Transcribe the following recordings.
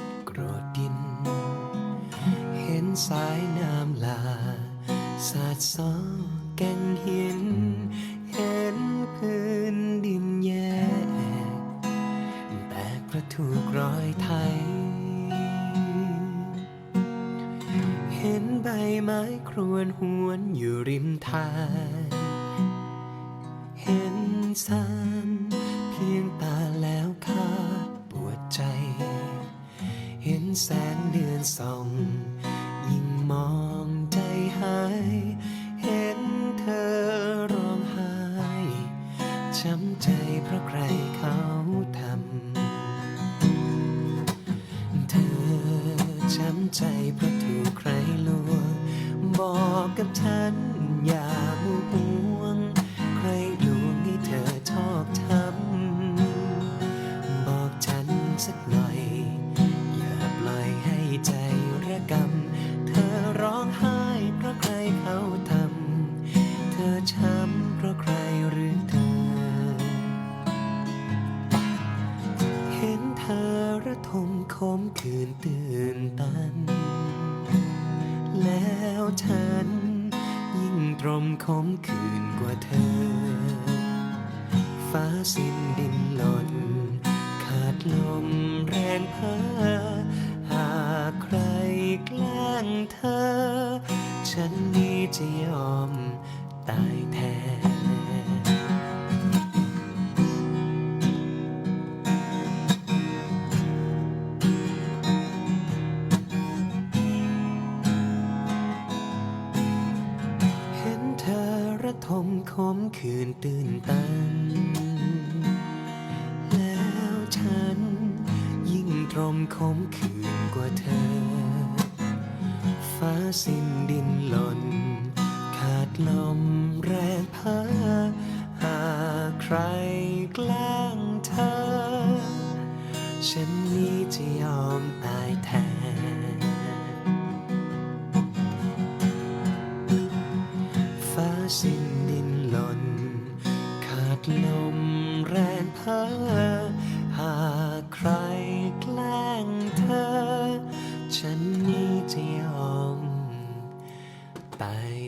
ดกรอดดิน เห็นสายน้ำลา สาดซอกแก่งหิน เห็นพื้นดินแยกแตกกระถูกรอยไทย เห็นใบไม้ครวนหวนอยู่ริมทางเห็นสาย แสงเดือนส่อง ยิ่งมองใจหาย เห็นเธอร้องไห้ช้ำใจเพราะใครเขาทำ เธอช้ำใจเพราะถูกใครลวงบอกกับฉัน ระกำเธอร้องไห้เพราะใครเขาทำ เธอช้ำเพราะใครหรือเธอ เห็นเธอระทมคมคืนตื่นตัน แล้วฉันยิ่งตรมคมคืนกว่าเธอ ฟ้าสิ้นดินหล่นขาดลมแรงเพ้อ ฉันนี้จะยอมตายแทนเห็นเธอระทมคมคืนตื่นตัน แล้วฉันยิ่งตรมคมคืนกว่าเธอ ฟ้าสิ้นดินหล่น ขาดลมแรงพาหากใครกล้งเธอ ฉันนี้จะยอมตายแทน ฟ้าสิ้นดินหล่น ขาดลมแรงเพ้อ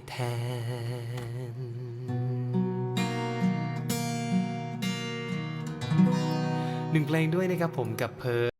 แทน หนึ่งเพลงด้วยนะครับผมกับเพอ